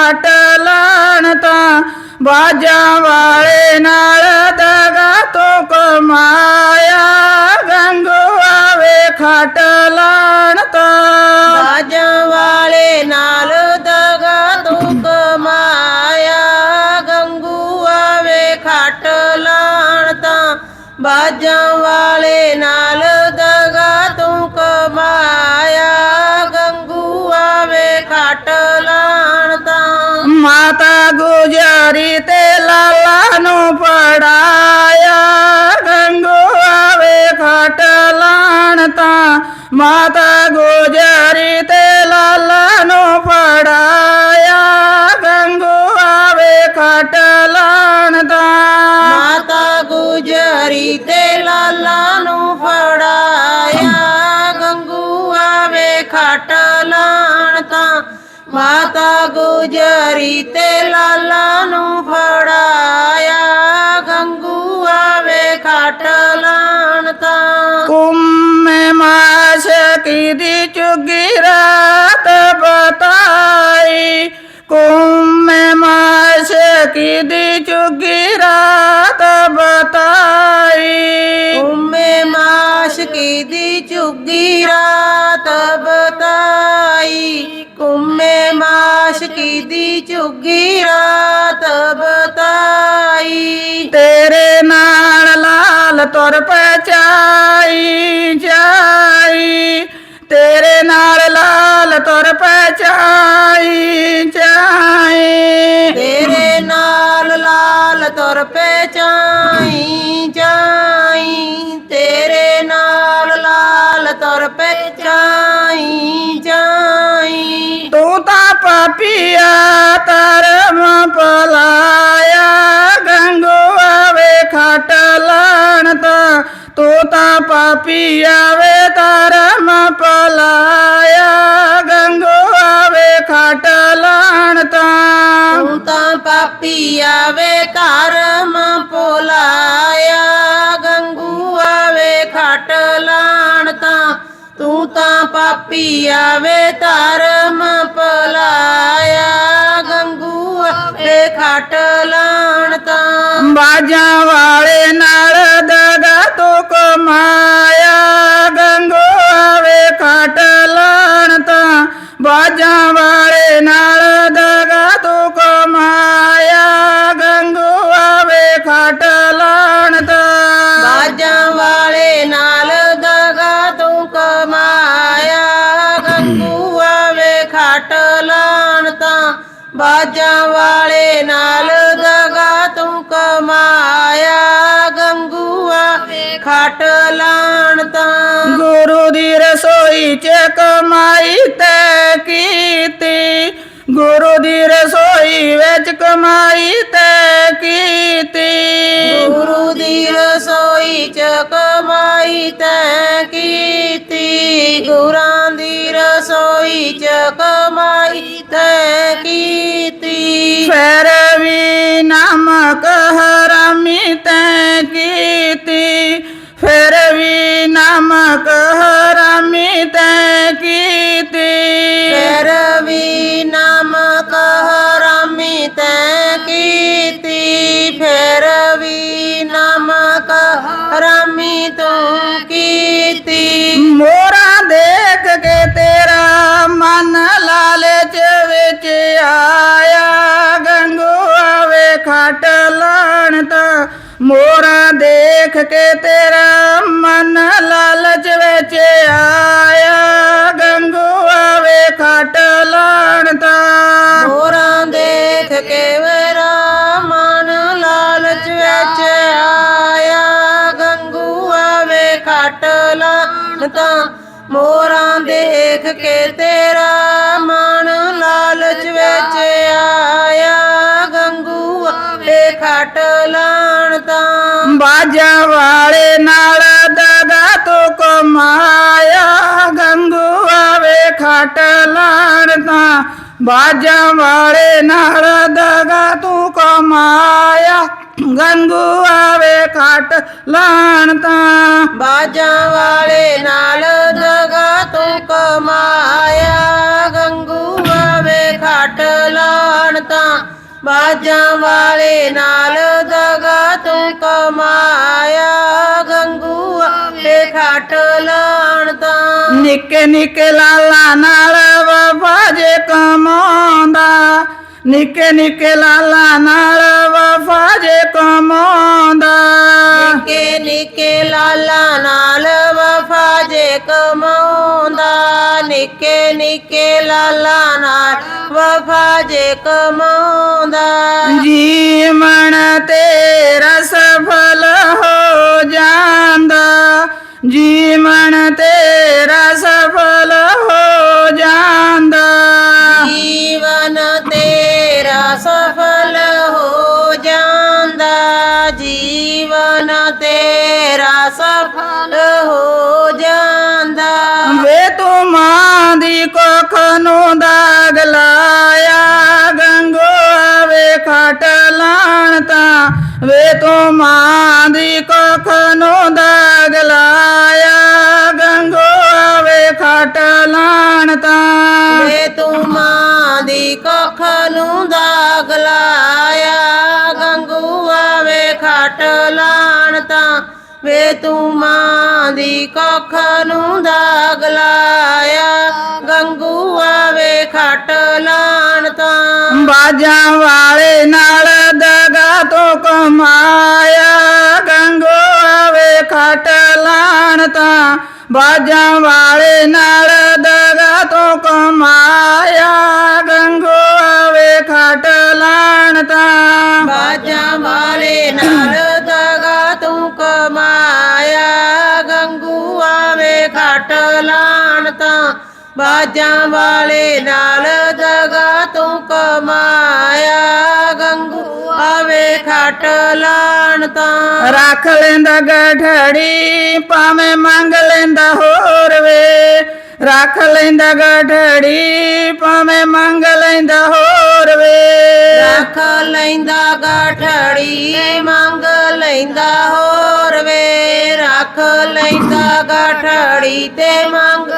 ਖੱਟ ਲਾਣ ਤਾਂ ਬਾਜਾਂ ਵਾਲੇ ਨਾਲ ਦਗਾ ਤੂੰ ਕਮਾਇਆ। ਗੰਗੂਆ ਵੇ ਖੱਟ ਲਾਣ ਤਾਂ ਬਾਜਾਂ ਵਾਲੇ ਨਾਲ ਦਗਾ ਤੂੰ ਕਮਾਇਆ। ਗੰਗੂਆ ਵੇ ਖੱਟ ਲਾਣ ਤਾਂ ਬਾਜਾਂ ਵਾਲੇ ਨਾਲ ਮਾਤਾ ਤੇ ਲਾਲਾ ਨੂੰ ਪੜਾਇਆ माता गुजरी ते लाला नु फड़ाया गंगू आवे खाटलान ता। कुम मास की चुगी रात बताई कुम मास की चुगी रात बताई। कुम मास की चुगी रात ਦੀ ਚੁੱਗੀ ਰਾਤ ਬਤਾਈ। ਤੇਰੇ ਨਾਲ ਲਾਲ ਤੁਰ ਪਚਾਈ ਜਾਈ। ਤੇਰੇ ਨਾਲ ਲਾਲ ਤੁਰ ਪਚਾਈ ਜਾਈ। ਤੇਰੇ ਨਾਲ ਲਾਲ ਤੁਰ ਪੇ ਚਾਈ ਜਾਈ। पिया तार पलाया, गंगुआ वे खटलन तू ता पापिया वे तार पलाया, गंगुआ वे खटलन तू। ता पापिया वे तार पोलाया, गंगुआ वे खटलन तू ता पापिया वे तार ਖੱਟ ਲਾਣ ਤਾਂ ਬਾਜਾਂ ਵਾਲੇ ਨਾਲ ਦਗਾ ਤੂੰ ਕਮਾਇਆ ਗੰਗੂਆ ਵੇ ਖੱਟ ਲਾਣ ਤਾਂ ਬਾਜਾਂ ਵਾਲੇ ਨਾਲ ਬਾਜਾਂ ਵਾਲੇ ਨਾਲ ਦਗਾ ਤੂੰ ਕਮਾਇਆ ਗੰਗੂਆ ਵੇ ਖੱਟ ਲਾਣ ਤਾਂ ਗੁਰੂ ਦੀ ਰਸੋਈ ਚ ਕਮਾਈ ਤੈ ਕੀਤੀ ਗੁਰੂ ਦੀ ਰਸੋਈ ਵਿੱਚ ਕਮਾਈ ਤੈ ਕੀਤੀ ਗੁਰੂ ਦੀ ਰਸੋਈ ਚ ਕਮਾਈ ਤੈਂ फेरवी नामक हरमित कीति फेरवी नामक हरमित की ਮੋਰਾ ਦੇਖ ਕੇ ਤੇਰਾ ਮਨ ਲਾਲਚ ਵਿੱਚ ਆਇਆ। ਗੰਗੂ ਆਵੇ ਖਟ ਲਾਣ ਤਾਂ ਹੋਰਾਂ ਦੇਖ ਕੇ ਮੇਰਾ ਮਨ ਲਾਲਚ ਵਿੱਚ ਆਇਆ। ਗੰਗੂਆ ਵੇ ਖਟ ਲਾਣ ਤਾਂ ਮੋਰਾਂ ਦੇਖ ਕੇ ਤੇਰਾ खट लानता बाजा वाले नाल दादा तो कमाया गंगुआ वे खट लानता बाजा वाले नाल दादा तू कमाया गंगुआ खट लानता बाजा वाले नाल दादा तू कमाया ਬਾਜਾਂ ਵਾਲੇ ਨਾਲ ਦਗਾ ਤੂੰ ਕਮਾਇਆ ਗੰਗੂਆ ਵੇ ਖੱਟ ਲਾਣ ਤਾਂ। ਨਿੱਕੇ ਨਿੱਕੇ ਲਾਲਾ ਨਾਲ ਵਫਾ ਜੇ ਕਮਾਉਂਦਾ। ਨਿੱਕੇ ਨਿੱਕੇ ਲਾਲਾ ਨਾਲ ਵਫਾ ਜੇ ਕਮਾਉਂਦਾ। ਨਿੱਕੇ ਨਿੱਕੇ ਲਾਲਾ ਨਾਲ ਵਫਾ ਜੇ ਕਮਾਉਂਦਾ। ਨਿੱਕੇ ਨਿੱਕੇ ਲਾਲਾ ਨਾਲ ਵਫਾ ਜੇ ਕਮਾਉਂਦਾ ਜੀਵਨ ਤੇਰਾ ਸਫਲ ਹੋ ਜਾਂਦਾ ਜੀਵਨ ਤੇਰਾ ਸਫਲ ਨੂੰ ਦਾਗ ਲਾਇਆ, ਗੰਗੂਆ ਵੇ ਖੱਟ ਲਾਣ ਤਾਂ ਵੇ ਤੂੰ ਮਾਂ ਦੀ ਕੁੱਖ ਨੂੰ ਦਾਗ ਲਾਇਆ, ਗੰਗੂਆ ਵੇ ਖੱਟ ਲਾਣ ਤਾਂ। ਬਾਜਾਂ ਵਾਲੇ ਨਾਲ ਦਗਾ ਤੋਂ ਕਮਾਇਆ ਗੰਗੋ ਵੇ ਖਟ ਲਾਣ ਤਾਂ। ਬਾਜਾਂ ਵਾਲੇ ਨਾਲ ਬਾਜਾਂ ਵਾਲੇ ਨਾਲ ਦਗਾ ਤੂੰ ਕਮਾਇਆ ਗੰਗੂਆ ਵੇ ਖੱਟ ਲਾਣ ਤਾਂ ਰੱਖ ਲੈਂਦਾ ਗਠੜੀ ਭਾਵੇਂ ਮੰਗ ਲੈਂਦਾ ਹੋਰ ਵੇ ਰੱਖ ਲੈਂਦਾ ਗਠੜੀ ਭਾਵੇਂ ਮੰਗ ਲੈਂਦਾ ਹੋਰ ਵੇ ਰੱਖ ਲੈਂਦਾ ਗਾਠੜੀ ਮੰਗ ਲੈਂਦਾ ਹੋਰ ਵੇ ਰੱਖ ਲੈਂਦਾ ਗਾਠੜੀ ਤੇ ਮੰਗ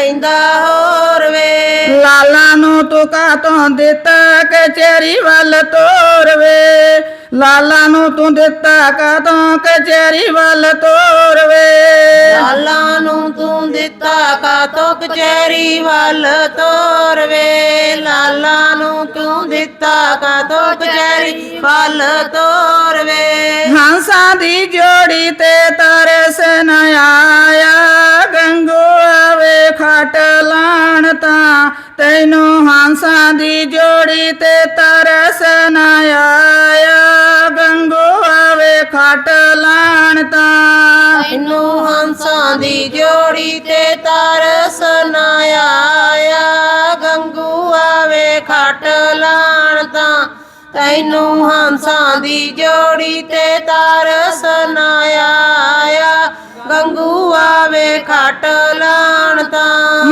ਲੈਂਦਾ ਹੋਰ ਵੇ। ਲਾਲਾ ਨੂੰ ਤੂੰ ਕਾਤੋਂ ਦਿੱਤਾ ਕਚਹਿਰੀ ਵੱਲ ਤੋਰ ਵੇ ਲਾਲਾ ਨੂੰ ਤੂੰ ਦਿੱਤਾ ਕਾਤੋਂ ਕਚਹਿਰੀ ਵੱਲ ਤੋਰ ਵੇ ਲਾਲਾ ਨੂੰ ਤੂੰ ਦਿੱਤਾ ਕਾਤੋਂ ਕਚਹਿਰੀ ਵੱਲ ਤੋਰ ਵੇ ਲਾਲਾ ਨੂੰ ਤੂੰ ਦਿੱਤਾ ਕਾਤੋਂ ਕਚਹਿਰੀ ਵੱਲ ਤੋਰ ਵੇ ਹੰਸਾਂ ਦੀ ਜੋੜੀ ਤੇ ਤਰਸ ਨ ਆਇਆ ਤੈਨੂੰ ਹੰਸਾਂ ਦੀ ਜੋੜੀ ਤੇ ਤਰਸ ਨ ਆਇਆ। ਗੰਗੋ ਵੇ ਖਟ ਲਾਣ ਤਾਂ। ਤੈਨੂੰ ਹੰਸਾਂ ਦੀ ਜੋੜੀ ਤੇ ਤਰਸ ਨਾ ਆਇਆ। ਗੰਗੂਆ ਵੇ ਖੱਟ ਲਾਣ ਤਾਂ। ਤੈਨੂੰ ਹੰਸਾਂ ਦੀ ਜੋੜੀ ਤੇ ਤਰਸ ਨਾ ਆਇਆ।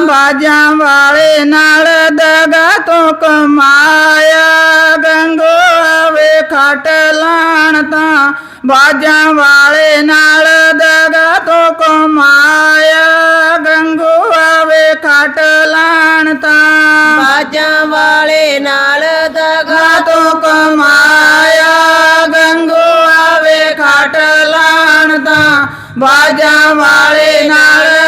ਬਾਜਾਂ ਵਾਲੇ ਨਾਲ ਦਗਾ ਤੋਂ ਕਮਾਇਆ। ਗੰਗੋ ਵੇ ਖਟ ਲਾਣ ਤਾਂ ਬਾਜਾਂ ਵਾਲੇ ਨਾਲ ਦਗਾ ਤੋਂ ਕਮਾਇਆ। ਗੰਗੋ ਵੇ ਖਟ ਲਾਣ ਤਾਂ ਬਾਜਾਂ ਵਾਲੇ ਨਾਲ ਦਗਾ ਤੋਂ ਕਮਾਇਆ। ਗੰਗੋ ਵੇ ਖਟ ਲਾਣ ਤਾਂ ਬਾਜਾਂ ਵਾਲੇ ਨਾਲ